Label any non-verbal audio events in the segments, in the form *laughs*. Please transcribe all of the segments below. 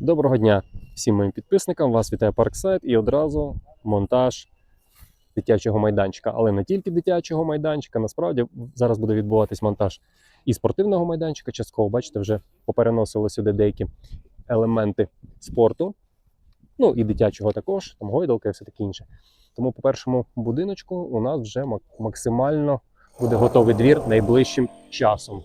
Доброго дня всім моїм підписникам. Вас вітає Парксайт і одразу монтаж дитячого майданчика. Але не тільки дитячого майданчика. Насправді зараз буде відбуватись монтаж і спортивного майданчика. Частково, бачите, вже попереносили сюди деякі елементи спорту. Ну і дитячого також, там гойдалка і все таке інше. Тому по першому будиночку у нас вже максимально буде готовий двір найближчим часом.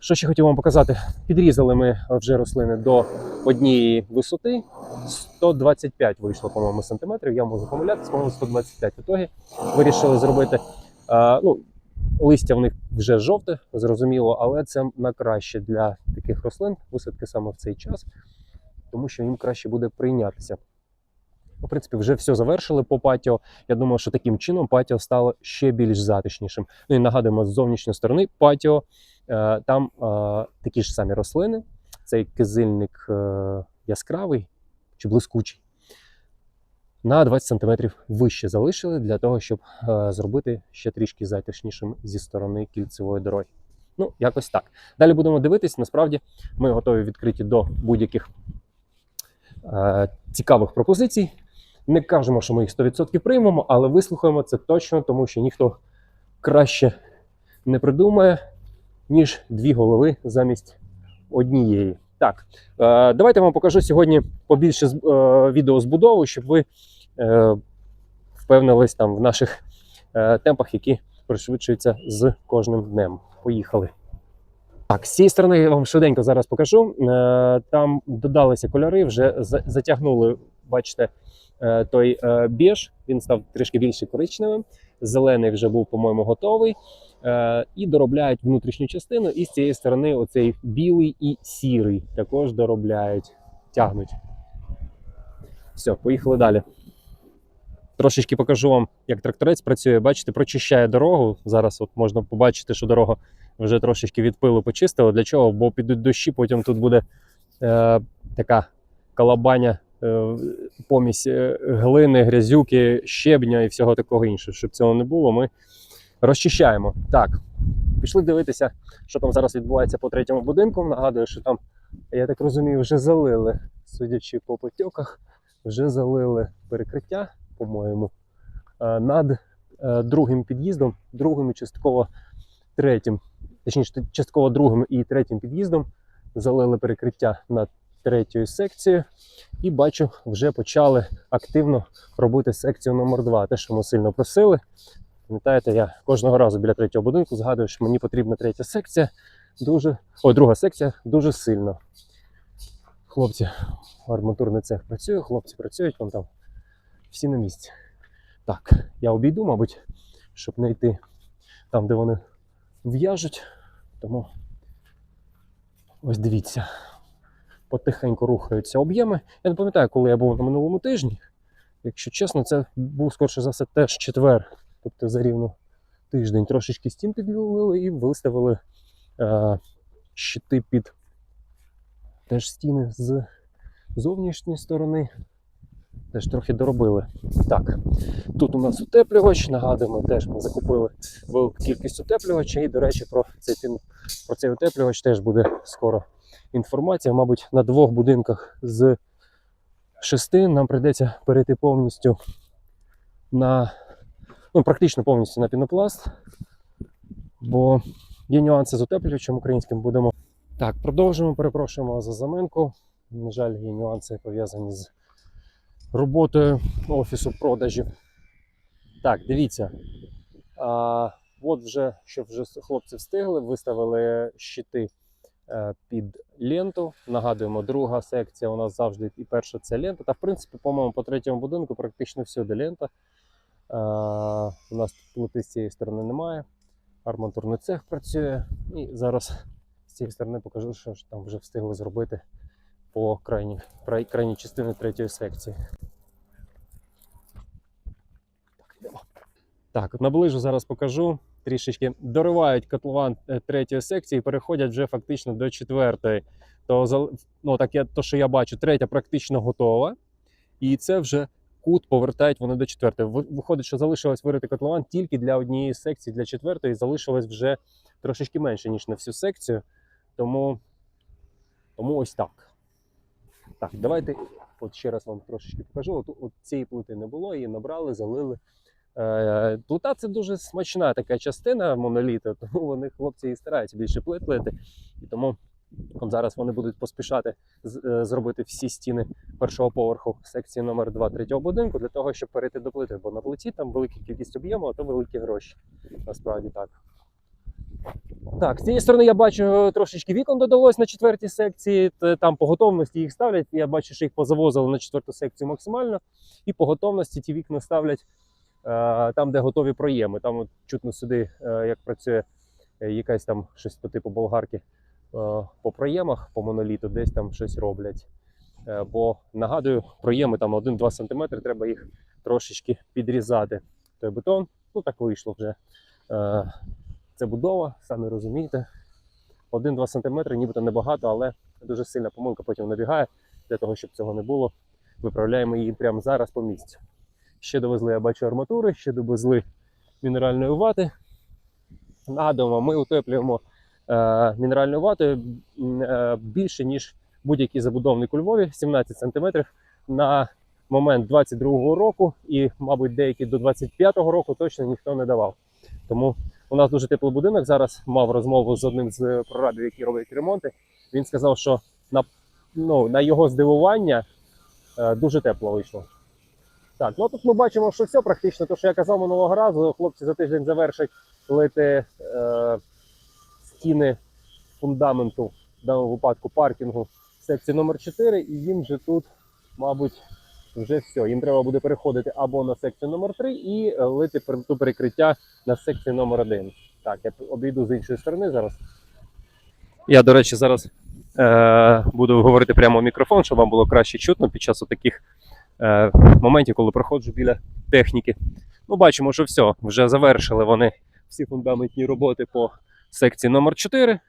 Що ще хотів вам показати? Підрізали ми вже рослини до однієї висоти. 125 вийшло, по-моєму, сантиметрів. Я можу помилятися, по-моєму, 125. В ітогі вирішили зробити. А, ну, листя в них вже жовте, зрозуміло, але це на краще для таких рослин, висадки саме в цей час, тому що їм краще буде прийнятися. В принципі, вже все завершили по патіо. Я думаю, що таким чином патіо стало ще більш затишнішим. Ну і нагадуємо, з зовнішньої сторони патіо Е, Там е, такі ж самі рослини. Цей кизильник е, яскравий чи блискучий. На 20 см вище залишили для того, щоб зробити ще трішки затишнішим зі сторони кільцевої дороги. Ну, якось так. Далі будемо дивитись. Насправді ми готові відкриті до будь-яких е, цікавих пропозицій. Не кажемо, що ми їх 100% приймемо, але вислухаємо це точно, тому що ніхто краще не придумає ніж дві голови замість однієї. Так, е, давайте я вам покажу сьогодні побільше е, відео щоб ви е, впевнились там в наших темпах, які пришвидшуються з кожним днем. Поїхали. Так, з цієї сторони я вам швиденько зараз покажу. Там додалися кольори, вже затягнули, бачите, той е, біж, він став трішки більше коричневим. Зелений вже був, по-моєму, готовий. Е, і доробляють внутрішню частину, і з цієї сторони оцей білий і сірий також доробляють, тягнуть. Все, поїхали далі. Трошечки покажу вам, як тракторець працює. Бачите, прочищає дорогу. Зараз от можна побачити, що дорога вже трошечки від пилу почистила. Для чого? Бо підуть дощі, потім тут буде е, така калабаня, е, помість е, глини, грязюки, щебня і всього такого іншого. Щоб цього не було, ми розчищаємо. Так, пішли дивитися, що там зараз відбувається по третьому будинку. Нагадую, що там, я так розумію, вже залили, судячи по потьоках, вже залили перекриття, по-моєму, е, над е, другим під'їздом, другим і частково третім, точніше, частково другим і третім під'їздом залили перекриття над третьою секцією. І бачу, вже почали активно робити секцію номер 2 Те, що ми сильно просили. Пам'ятаєте, я кожного разу біля третього будинку згадую, що мені потрібна третя секція дуже. О, друга секція дуже сильно. Хлопці, арматурний цех працює, хлопці працюють, вон там всі на місці. Так, я обійду, мабуть, щоб не йти там, де вони в'яжуть. Тому ось дивіться, потихеньку рухаються об'єми. Я не пам'ятаю, коли я був на минулому тижні. Якщо чесно, це був скорше за все теж четвер. Тобто за рівно тиждень трошечки стін підлювали і виставили е, щити під теж стіни з зовнішньої сторони. Теж трохи доробили. Так, тут у нас утеплювач. Нагадуємо, теж ми закупили велику кількість утеплювача. І, до речі, про цей, про цей утеплювач теж буде скоро інформація. Мабуть, на двох будинках з шести нам прийдеться перейти повністю на ну, практично повністю на пінопласт, бо є нюанси з утеплювачем українським будемо. Так, продовжуємо, перепрошуємо за заменку. На жаль, є нюанси пов'язані з роботою офісу продажів. Так, дивіться. А, от вже, що вже хлопці встигли, виставили щити під ленту. Нагадуємо, друга секція у нас завжди і перша це лента. Та в принципі, по-моєму, по третьому будинку практично всюди лента. Е, у нас тут плити з цієї сторони немає. Арматурний цех працює. І зараз з цієї сторони покажу, що ж там вже встигли зробити по крайній, крайній частині третьої секції. Так, наближу зараз покажу. Трішечки доривають котлован е, третьої секції і переходять вже фактично до четвертої. То, ну, так я, то, що я бачу, третя практично готова. І це вже кут повертають вони до четвертої. Виходить, що залишилось вирити котлован тільки для однієї секції, для четвертої і залишилось вже трошечки менше, ніж на всю секцію. Тому, тому ось так. Так, давайте от ще раз вам трошечки покажу. От, от цієї плити не було, її набрали, залили. Е, плита це дуже смачна така частина моноліта, *laughs* тому вони хлопці і стараються більше плит лити. І тому зараз вони будуть поспішати е, зробити всі стіни першого поверху секції номер 2 третього будинку для того, щоб перейти до плити. Бо на плиті там велика кількість об'єму, а то великі гроші. Насправді так. Так, з цієї сторони я бачу трошечки вікон додалось на четвертій секції. Там по готовності їх ставлять. Я бачу, що їх позавозили на четверту секцію максимально. І по готовності ті вікна ставлять е, там, де готові проєми. Там от чутно сюди, е, як працює е, якась там щось по типу болгарки е, по проємах, по моноліту, десь там щось роблять. Е, бо нагадую, проєми там 1-2 см, треба їх трошечки підрізати. Той бетон, ну так вийшло вже. Е, це будова, самі розумієте. 1-2 см, нібито небагато, але дуже сильна помилка потім набігає. Для того, щоб цього не було, виправляємо її прямо зараз по місцю. Ще довезли, я бачу, арматури, ще довезли мінеральної вати. Нагадуємо, ми утеплюємо е, мінеральною ватою е, більше, ніж будь-який забудовник у Львові, 17 см на момент 22-го року, і, мабуть, деякі до 25-го року точно ніхто не давав. Тому у нас дуже теплий будинок. Зараз мав розмову з одним з прорабів, які роблять ремонти. Він сказав, що на, ну, на його здивування е, дуже тепло вийшло. Так, ну тут ми бачимо, що все практично, те, що я казав минулого разу, хлопці за тиждень завершать лити е, стіни фундаменту, в даному випадку паркінгу секції номер 4 і їм вже тут, мабуть, вже все. Їм треба буде переходити або на секцію номер 3 і лити ту перекриття на секції номер 1 Так, я обійду з іншої сторони зараз. Я, до речі, зараз е, буду говорити прямо в мікрофон, щоб вам було краще чутно під час таких е, моментів, коли проходжу біля техніки. Ну, бачимо, що все, вже завершили вони всі фундаментні роботи по секції номер 4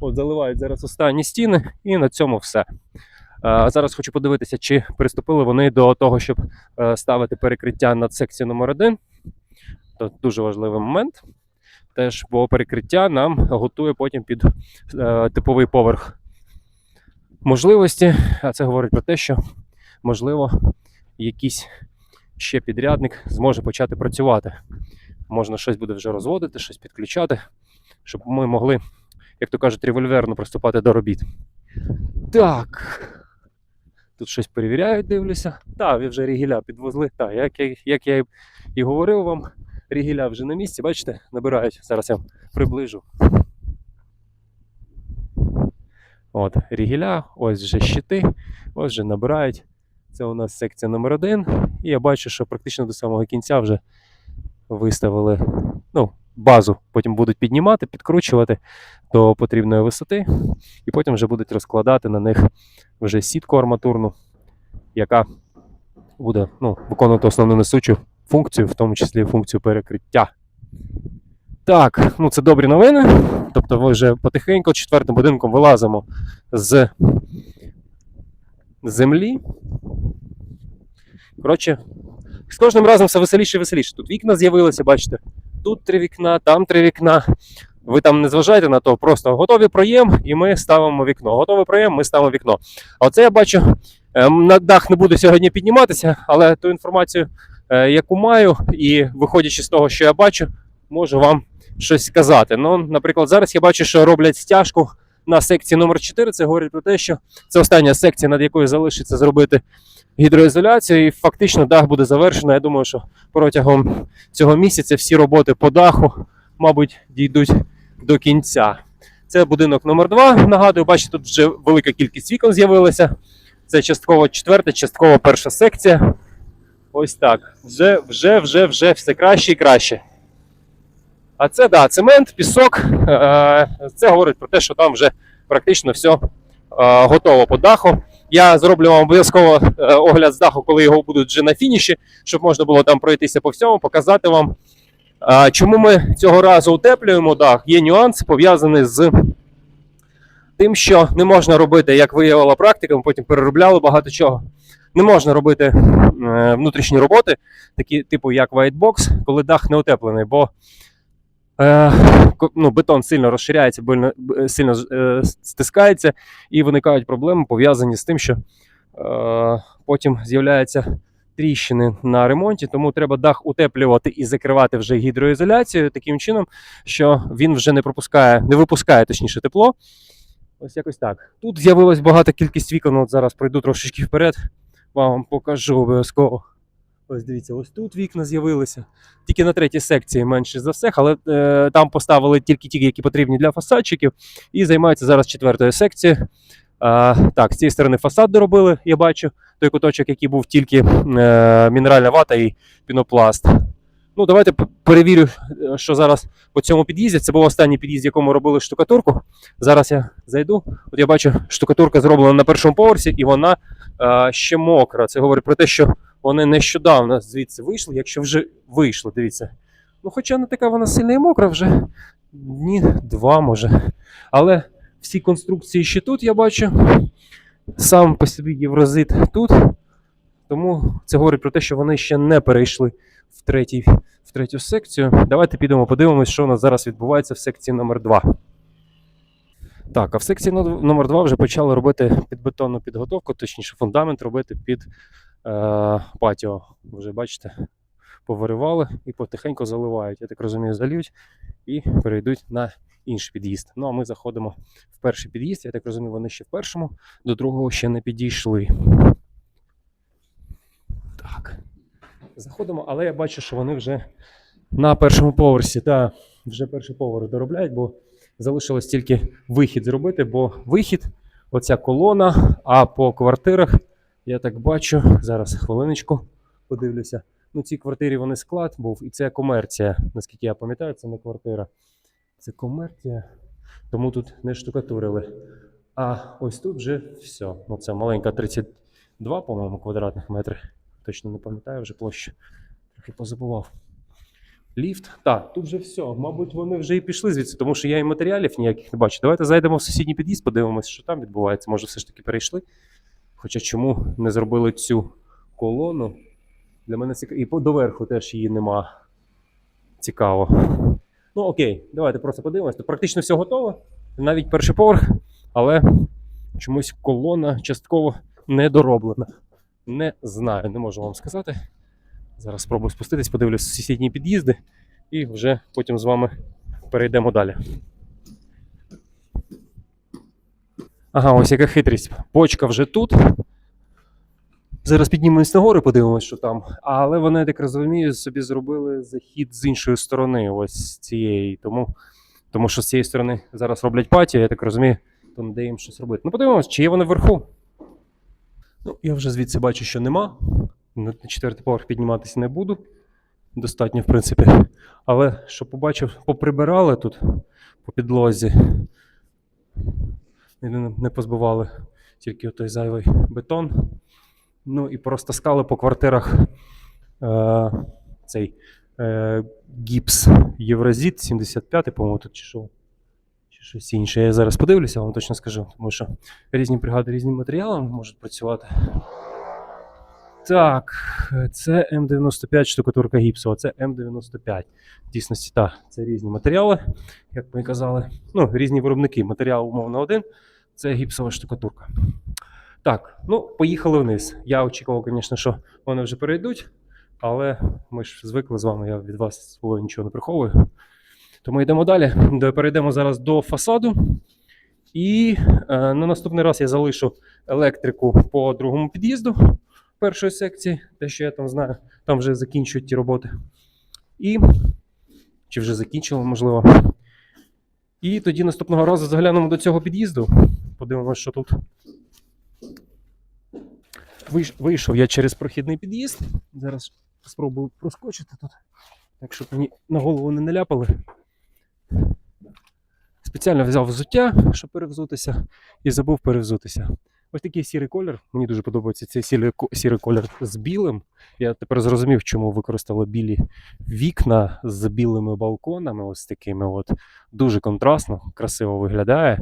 От заливають зараз останні стіни, і на цьому все. Е, зараз хочу подивитися, чи приступили вони до того, щоб е, ставити перекриття над секцією номер 1 Це дуже важливий момент. Теж, бо перекриття нам готує потім під е, типовий поверх можливості. А це говорить про те, що можливо якийсь ще підрядник зможе почати працювати. Можна щось буде вже розводити, щось підключати, щоб ми могли, як то кажуть, револьверно приступати до робіт. Так. Тут щось перевіряють, дивлюся. Так, ви вже рігіля підвозли. Так, як як я і говорив вам, рігіля вже на місці, бачите, набирають. Зараз я приближу. От, рігіля, ось вже щити, ось вже набирають. Це у нас секція номер один. І я бачу, що практично до самого кінця вже виставили ну, базу. Потім будуть піднімати, підкручувати до потрібної висоти, і потім вже будуть розкладати на них вже сітку арматурну, яка буде ну, виконувати основну несучу функцію, в тому числі функцію перекриття. Так, ну це добрі новини. Тобто ми вже потихеньку четвертим будинком вилазимо з землі. Коротше, з кожним разом все веселіше і веселіше. Тут вікна з'явилися, бачите, тут три вікна, там три вікна. Ви там не зважайте на то, просто готовий проєм, і ми ставимо вікно. Готовий проєм, ми ставимо вікно. А оце я бачу, ем, на дах не буду сьогодні підніматися, але ту інформацію, е, яку маю, і виходячи з того, що я бачу, можу вам щось сказати. Ну, наприклад, зараз я бачу, що роблять стяжку на секції номер 4 Це говорить про те, що це остання секція, над якою залишиться зробити гідроізоляцію, і фактично дах буде завершено. Я думаю, що протягом цього місяця всі роботи по даху, мабуть, дійдуть до кінця. Це будинок номер 2 Нагадую, бачите, тут вже велика кількість вікон з'явилася. Це частково четверта, частково перша секція. Ось так. Вже, вже, вже, вже все краще і краще. А це да, цемент, пісок. Е, Це говорить про те, що там вже практично все е, готово по даху. Я зроблю вам обов'язково е, огляд з даху, коли його будуть вже на фініші, щоб можна було там пройтися по всьому, показати вам. Чому ми цього разу утеплюємо дах? Є нюанс пов'язаний з тим, що не можна робити, як виявила практика, ми потім переробляли багато чого. Не можна робити внутрішні роботи, такі типу як whitebox, коли дах не утеплений, бо ну, бетон сильно розширяється, больно, сильно е, стискається, і виникають проблеми пов'язані з тим, що Е, потім з'являються тріщини на ремонті, тому треба дах утеплювати і закривати вже гідроізоляцією таким чином, що він вже не пропускає, не випускає точніше тепло. Ось якось так. Тут з'явилось багато кількість вікон. От зараз пройду трошечки вперед, вам покажу обов'язково. Ось дивіться, ось тут вікна з'явилися. Тільки на третій секції менше за всіх, але е, там поставили тільки ті, які потрібні для фасадчиків, і займаються зараз четвертою секцією. А, так, з цієї сторони фасад доробили, я бачу. Той куточок, який був тільки е, мінеральна вата і пінопласт. Ну, давайте перевірю, е, що зараз по цьому під'їзді. Це був останній під'їзд, в якому робили штукатурку. Зараз я зайду. От я бачу, штукатурка зроблена на першому поверсі, і вона е, ще мокра. Це говорить про те, що вони нещодавно звідси вийшли, якщо вже вийшли, дивіться. Ну, хоча не така вона сильна і мокра вже дні два, може. Але всі конструкції ще тут я бачу. Сам по собі єврозит тут. Тому це говорить про те, що вони ще не перейшли в, третій, в третю секцію. Давайте підемо подивимось, що у нас зараз відбувається в секції номер 2 Так, а в секції но- номер 2 вже почали робити підбетонну підготовку, точніше, фундамент робити під патіо. Вже бачите, повиривали і потихеньку заливають. Я так розумію, зальють і перейдуть на інший під'їзд. Ну а ми заходимо в перший під'їзд. Я так розумію, вони ще в першому, до другого ще не підійшли. Так. Заходимо, але я бачу, що вони вже на першому поверсі. Та вже перший поверх доробляють, бо залишилось тільки вихід зробити, бо вихід, оця колона, а по квартирах, я так бачу, зараз хвилиночку подивлюся. Ну, цій квартирі вони склад був, і це комерція. Наскільки я пам'ятаю, це не квартира. Це комерція, тому тут не штукатурили. А ось тут вже все. Ну, це маленька 32, по-моєму, квадратних метри. Точно не пам'ятаю вже площу. Трохи позабував. Ліфт. Так, тут вже все. Мабуть, вони вже і пішли звідси, тому що я і матеріалів ніяких не бачу. Давайте зайдемо в сусідній під'їзд, подивимося, що там відбувається. Може, все ж таки перейшли. Хоча чому не зробили цю колону? Для мене цікаво. І доверху теж її нема. Цікаво. Ну окей, давайте просто подивимось. Тут практично все готово. Навіть перший поверх, але чомусь колона частково не дороблена. Не знаю, не можу вам сказати. Зараз спробую спуститись, подивлюсь сусідні під'їзди і вже потім з вами перейдемо далі. Ага, ось яка хитрість. Почка вже тут. Зараз піднімемось нагору, подивимось, що там. Але вони, я так розумію, собі зробили захід з іншої сторони, ось цієї. Тому, тому що з цієї сторони зараз роблять патію, я так розумію, не дає їм щось робити. Ну, подивимось, чи є вони вверху. Ну, я вже звідси бачу, що нема. На четвертий поверх підніматися не буду. Достатньо, в принципі. Але що побачив, поприбирали тут по підлозі. Не, позбивали тільки той зайвий бетон. Ну і порозтаскали по квартирах е, цей е, гіпс Євразіт 75, по-моєму, тут чи що. Чи щось інше. Я зараз подивлюся, вам точно скажу, тому що різні бригади різним матеріалом можуть працювати. Так, це М95 штукатурка гіпсова, це М95. В дійсності, так, це різні матеріали, як ми казали. Ну, різні виробники. Матеріал, умовно, один. Це гіпсова штукатурка. Так, ну, поїхали вниз. Я очікував, звісно, що вони вже перейдуть, але ми ж звикли з вами, я від вас свого нічого не приховую. Тому йдемо далі. Перейдемо зараз до фасаду. І е, на наступний раз я залишу електрику по другому під'їзду першої секції, те, що я там знаю, там вже закінчують ті роботи. І чи вже закінчили, можливо. І тоді наступного разу заглянемо до цього під'їзду. Подивимося, що тут. Вийшов я через прохідний під'їзд. Зараз спробую проскочити тут, так щоб мені на голову не наляпали. Спеціально взяв взуття, щоб перевзутися, і забув перевзутися. Ось такий сірий колір. Мені дуже подобається цей сірий, сірий колір з білим. Я тепер зрозумів, чому використали білі вікна з білими балконами, ось такими. От. Дуже контрастно, красиво виглядає.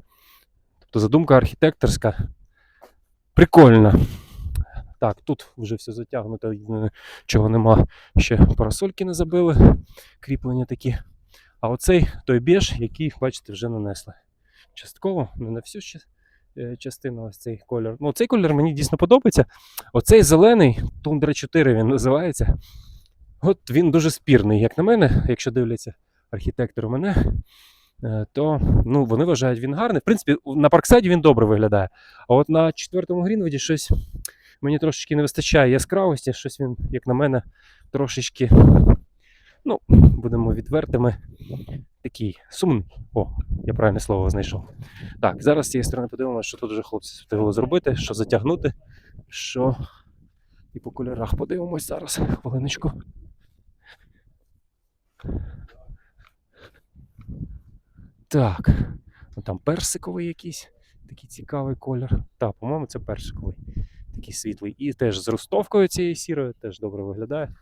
Тобто задумка архітекторська. Прикольна. Так, тут вже все затягнуто, чого нема. Ще парасольки не забили, кріплення такі. А оцей той біж, який, бачите, вже нанесли. Частково, не на всю ще е, частина, ось цей колір. Ну, цей колір мені дійсно подобається. Оцей зелений, Тундра 4 він називається. От він дуже спірний, як на мене, якщо дивляться архітектори мене, е, то ну, вони вважають він гарний. В принципі, на парксайді він добре виглядає. А от на четвертому Грінвуді щось мені трошечки не вистачає яскравості, щось він, як на мене, трошечки, ну, будемо відвертими, такий сумний. О, я правильне слово знайшов. Так, зараз з цієї сторони подивимося, що тут вже хлопці встигли зробити, що затягнути, що. І по кольорах подивимось зараз. Хвилиночку. Так. Ну, там персиковий якийсь, такий цікавий колір. Так, по-моєму, це персиковий. Такий світлий. І теж з ростовкою цією сірою, теж добре виглядає.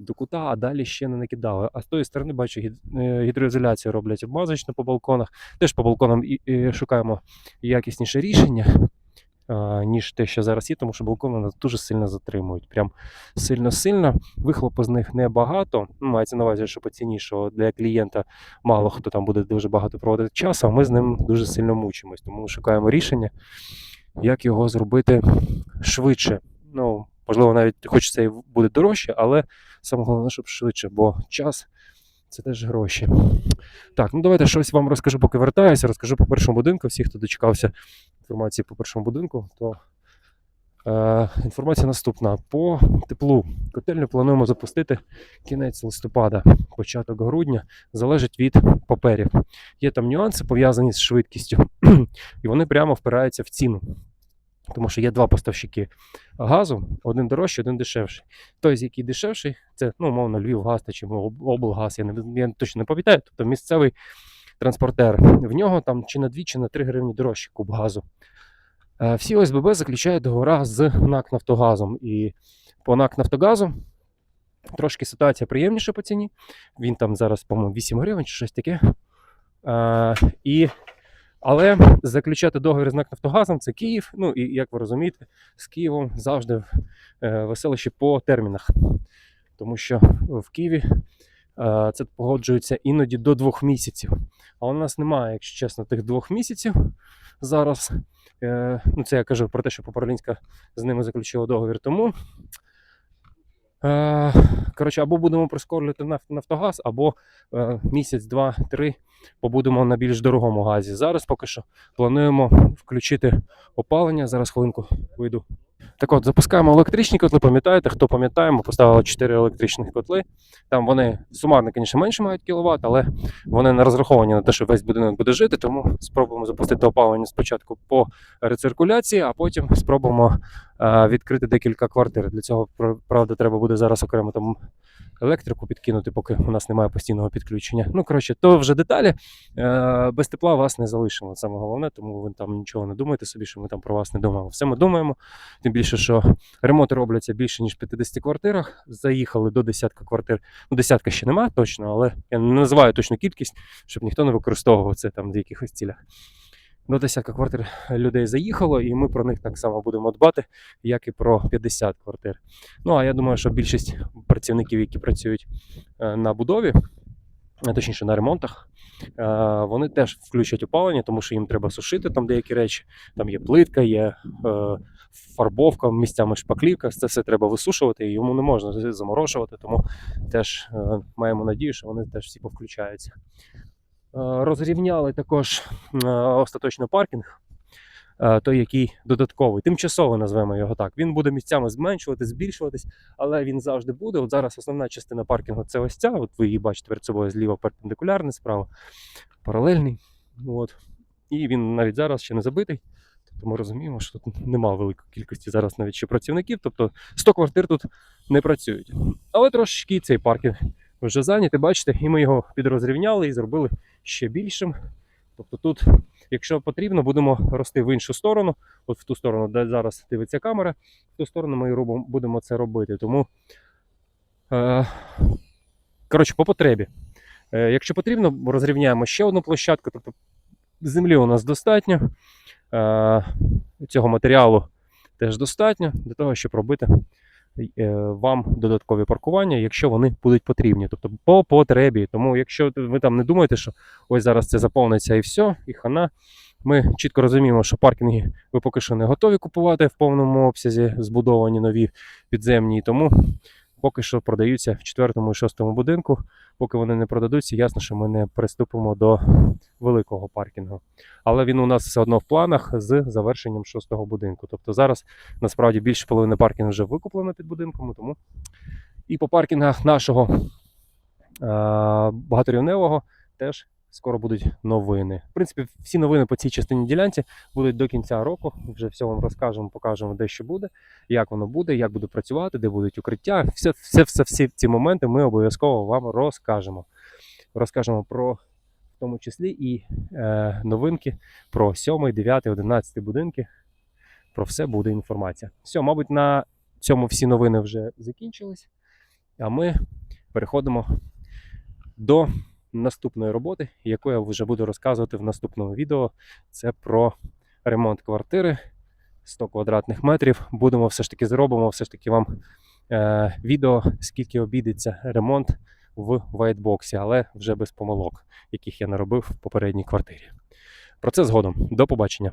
До кута, а далі ще не накидали. А з тої сторони, бачу, е, гідроізоляцію роблять обмазочно по балконах. Теж по балконам і, і шукаємо якісніше рішення, а, ніж те, що зараз є, тому що балкони нас дуже сильно затримують. Прям сильно-сильно. Вихлопу з них небагато. Ну, мається на увазі, що по ціні, що для клієнта мало хто там буде дуже багато проводити часу, а ми з ним дуже сильно мучимось. Тому шукаємо рішення, як його зробити швидше. Ну, можливо, навіть хоч це і буде дорожче, але саме головне, щоб швидше, бо час це теж гроші. Так, ну давайте щось вам розкажу, поки вертаюся. Розкажу по першому будинку. Всі, хто дочекався інформації по першому будинку, то е, інформація наступна. По теплу котельню плануємо запустити кінець листопада, початок грудня, залежить від паперів. Є там нюанси пов'язані з швидкістю, *clears throat* і вони прямо впираються в ціну. Тому що є два поставщики газу, один дорожчий, один дешевший. Той, з який дешевший, це ну, умовно Львівгаз чи облгаз, я, не, я точно не пам'ятаю, тобто місцевий транспортер. В нього там чи на 2, чи на 3 гривні дорожче куб газу. Е, Всі ОСББ заключають договори з НАК Нафтогазом. І по НАК Нафтогазу трошки ситуація приємніша по ціні. Він там зараз, по-моєму, 8 гривень чи щось таке. Е, і, але заключати договір з НАК Нафтогазом це Київ. Ну і як ви розумієте, з Києвом завжди е, веселище по термінах. Тому що в Києві е, це погоджується іноді до двох місяців. А у нас немає, якщо чесно, тих двох місяців зараз. Е, ну, це я кажу про те, що Попарлінська з ними заключила договір. Тому коротше, або будемо прискорювати наф- Нафтогаз, або е, місяць, два, три побудемо на більш дорогому газі. Зараз поки що плануємо включити опалення. Зараз хвилинку вийду. Так от, запускаємо електричні котли. Пам'ятаєте, хто пам'ятає, ми поставили 4 електричних котли. Там вони сумарно, звісно, менше мають кіловат, але вони не розраховані на те, що весь будинок буде жити. Тому спробуємо запустити опалення спочатку по рециркуляції, а потім спробуємо е, відкрити декілька квартир. Для цього правда треба буде зараз окремо там електрику підкинути, поки у нас немає постійного підключення. Ну коротше, то вже деталі. Е, без тепла вас не залишимо. Саме головне, тому ви там нічого не думайте собі, що ми там про вас не думаємо. Все ми думаємо. Тим більше, що ремонти робляться більше ніж в 50 квартирах. Заїхали до десятка квартир. Ну, десятка ще немає точно, але я не називаю точну кількість, щоб ніхто не використовував це там в якихось цілях. До десятка квартир людей заїхало, і ми про них так само будемо дбати, як і про 50 квартир. Ну а я думаю, що більшість працівників, які працюють е, на будові, точніше на ремонтах, е, вони теж включать опалення, тому що їм треба сушити там деякі речі. Там є плитка, є е, фарбовка, місцями шпаклівка, це все треба висушувати, і йому не можна заморошувати, тому теж маємо надію, що вони теж всі повключаються. Е, Розрівняли також е, остаточно паркінг, е, той, який додатковий, тимчасово назвемо його так. Він буде місцями зменшувати, збільшуватись, але він завжди буде. От зараз основна частина паркінгу це ось ця. От ви її бачите перед собою зліва перпендикулярний, справа паралельний. От. І він навіть зараз ще не забитий. Тобто ми розуміємо, що тут немає великої кількості зараз навіть ще працівників. Тобто 100 квартир тут не працюють. Але трошки цей паркінг вже зайнятий, бачите, і ми його підрозрівняли і зробили ще більшим. Тобто тут, якщо потрібно, будемо рости в іншу сторону, от в ту сторону, де зараз дивиться камера, в ту сторону ми будемо це робити. Тому, е, коротше, по потребі. Е, якщо потрібно, розрівняємо ще одну площадку. Тобто землі у нас достатньо, е, цього матеріалу теж достатньо для того, щоб робити вам додаткові паркування, якщо вони будуть потрібні. Тобто по потребі. Тому якщо ви там не думаєте, що ось зараз це заповниться і все, і хана, Ми чітко розуміємо, що паркінги ви поки що не готові купувати в повному обсязі, збудовані нові підземні, тому поки що продаються в четвертому і шостому будинку. Поки вони не продадуться, ясно, що ми не приступимо до великого паркінгу. Але він у нас все одно в планах з завершенням шостого будинку. Тобто зараз насправді більше половини паркінгу вже викуплено під будинком, тому і по паркінгах нашого е- багаторівневого теж скоро будуть новини. В принципі, всі новини по цій частині ділянці будуть до кінця року. Вже все вам розкажемо, покажемо, де що буде, як воно буде, як буде працювати, де будуть укриття. Все, все, все, всі ці моменти ми обов'язково вам розкажемо. Розкажемо про в тому числі і е, новинки про 7, 9, 11 будинки. Про все буде інформація. Все, мабуть, на цьому всі новини вже закінчились. А ми переходимо до наступної роботи, яку я вже буду розказувати в наступному відео. Це про ремонт квартири 100 квадратних метрів. Будемо все ж таки зробимо все ж таки вам е, відео, скільки обійдеться ремонт в вайтбоксі, але вже без помилок, яких я наробив в попередній квартирі. Про це згодом. До побачення.